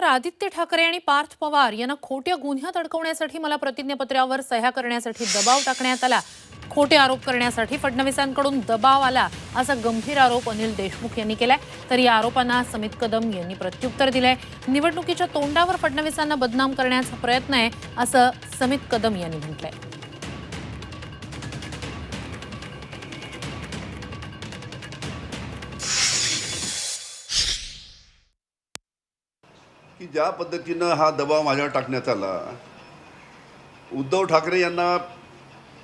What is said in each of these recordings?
तर आदित्य ठाकरे आणि पार्थ पवार यांना खोट्या गुन्ह्यात अडकवण्यासाठी मला प्रतिज्ञापत्रावर सह्या करण्यासाठी दबाव टाकण्यात आला. खोटे आरोप करण्यासाठी फडणवीसांकडून दबाव आला असा गंभीर आरोप अनिल देशमुख यांनी केलाय. तर या आरोपांना समित कदम यांनी प्रत्युत्तर दिलंय. निवडणुकीच्या तोंडावर फडणवीसांना बदनाम करण्याचा प्रयत्न आहे असं समित कदम यांनी म्हटलंय. की ज्या पद्धतीनं हा दबाव माझ्यावर टाकण्यात आला उद्धव ठाकरे यांना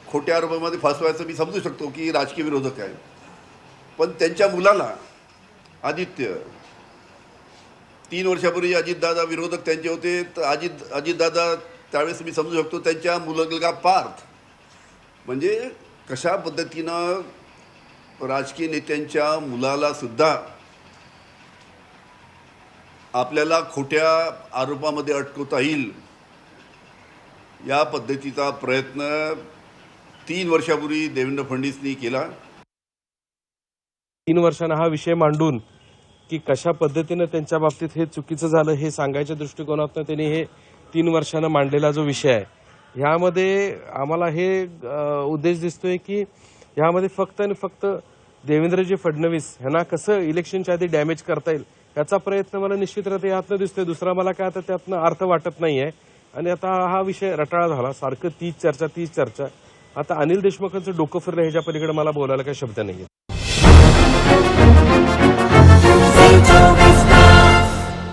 खोट्या आरोपामध्ये फसवायचं मी समजू शकतो की राजकीय विरोधक आहे पण त्यांच्या मुलाला आदित्य तीन वर्षापूर्वी अजितदादा विरोधक त्यांचे होते तर अजित अजितदादा त्यावेळेस मी समजू शकतो त्यांच्या मुलगा पार्थ. म्हणजे कशा पद्धतीनं राजकीय नेत्यांच्या मुलाला सुद्धा आपल्याला खोट्या आरोपामध्ये अटकवता येईल या पद्धतीचा प्रयत्न तीन वर्षापूर्वी देवेंद्र फडणवीसनी केला. तीन वर्षांना हा विषय मांडून की कशा पद्धतीनं त्यांच्या बाबतीत हे चुकीचं झालं हे सांगायच्या दृष्टिकोनातून त्यांनी हे तीन वर्षानं मांडलेला जो विषय आहे. ह्यामध्ये आम्हाला हे उद्देश दिसतोय की ह्यामध्ये फक्त आणि फक्त देवेंद्रजी फडणवीस ह्यांना कसं इलेक्शनच्या आधी डॅमेज करता येईल याचा प्रयत्न मला निश्चितरित्या यातनं दिसतोय. दुसरा मला काय आता त्यातनं अर्थ वाटत नाहीये. आणि आता हा विषय रटाळा झाला. सारखं तीच चर्चा तीच चर्चा. आता अनिल देशमुखांचं डोकं फिरलं ह्याच्या पलीकडे मला बोलायला काही शब्द नाहीये.